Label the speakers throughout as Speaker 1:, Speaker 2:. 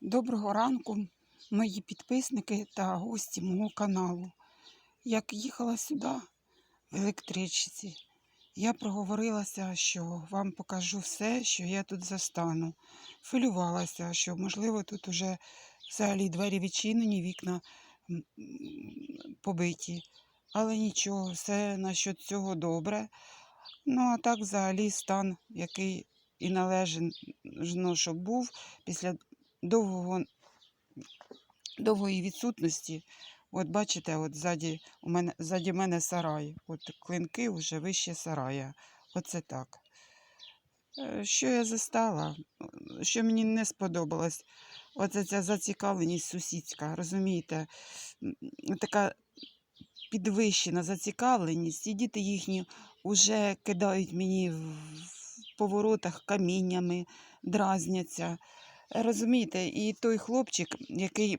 Speaker 1: Доброго ранку, мої підписники та гості мого каналу. Як їхала сюди в електричці, я проговорилася, що вам покажу все, що я тут застану. Хвилювалася, що, можливо, тут уже взагалі двері відчинені, вікна побиті. Але нічого, все насчет цього добре. Ну, а так взагалі стан, який і належно, щоб був після довгого, довгої відсутності. От бачите, от ззаді, у мене, ззаді мене сарай. От клинки вже вище сарая. Оце так. Е, Що я застала? Що мені не сподобалось? Оце ця зацікавленість сусідська, розумієте? Така підвищена зацікавленість, і діти їхні вже кидають мені в в поворотах каміннями, дразняться. Розумієте, і той хлопчик, який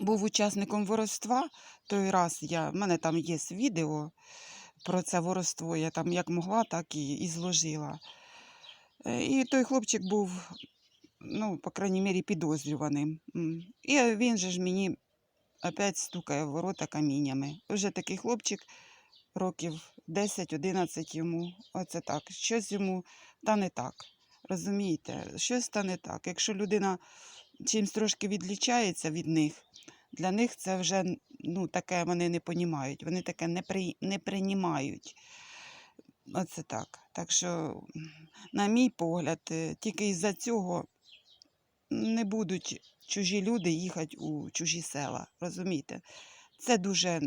Speaker 1: був учасником воровства, той раз я, в мене там є відео про це воровство, я там як могла, так і, і зложила. Е, І той хлопчик був, ну, по крайній мірі, підозрюваним. І він же ж мені опять стукає в ворота каміннями. Вже такий хлопчик, років 10-11 йому, оце так. Щось йому та не так. Розумієте, щось та не так. Якщо людина чимсь трошки відлічається від них, для них це вже ну, таке вони не понімають, вони таке не, при, не приймають. Оце так. Так що, на мій погляд, е, тільки із-за цього не будуть чужі люди їхати у чужі села. Розумієте? Це дуже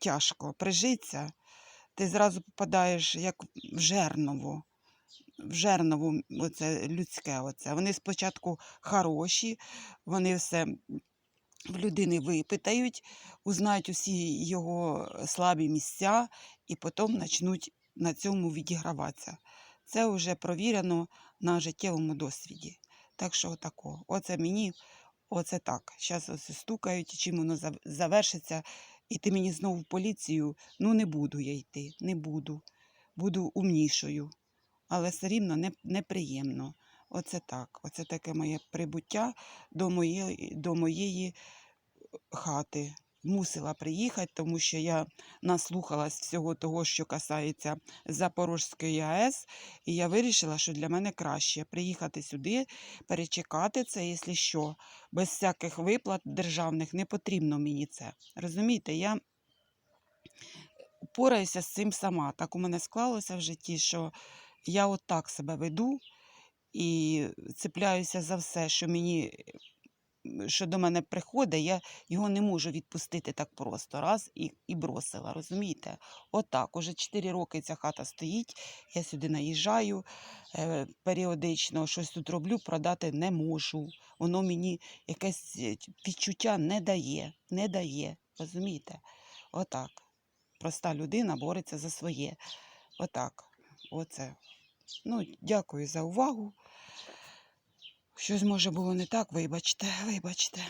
Speaker 1: тяжко прижитися. Ти зразу попадаєш як в жерново. В жерново м, оце людське. Оце. Вони спочатку хороші, вони все в людини випитають, узнають усі його слабі місця і потім почнуть на цьому відіграватися. Це вже провірено на життєвому досвіді. Так що отако. Оце мені, оце так. Зараз ось стукають, чим воно завершиться. І ти мені знову в поліцію. Ну, не буду я йти, не буду. Буду умнішою. Але все рівно не, неприємно. Оце так. Оце таке моє прибуття до моєї, до моєї хати. Мусила приїхати, тому що я наслухалась всього того, що касається Запорізької АЕС, і я вирішила, що для мене краще приїхати сюди, перечекати це, якщо що, без всяких виплат державних не потрібно мені це. Розумієте, я пораюся з цим сама. Так у мене склалося в житті, що я отак себе веду і цепляюся за все, що мені що до мене приходить, я його не можу відпустити так просто. Раз і, і бросила, розумієте? Отак. Уже 4 роки ця хата стоїть, я сюди наїжджаю е, періодично, щось тут роблю, продати не можу. Воно мені якесь е, відчуття не дає, не дає. Розумієте? Отак. Проста людина бореться за своє. Отак. Оце. Ну, дякую за увагу. Щось може було не так, вибачте, вибачте.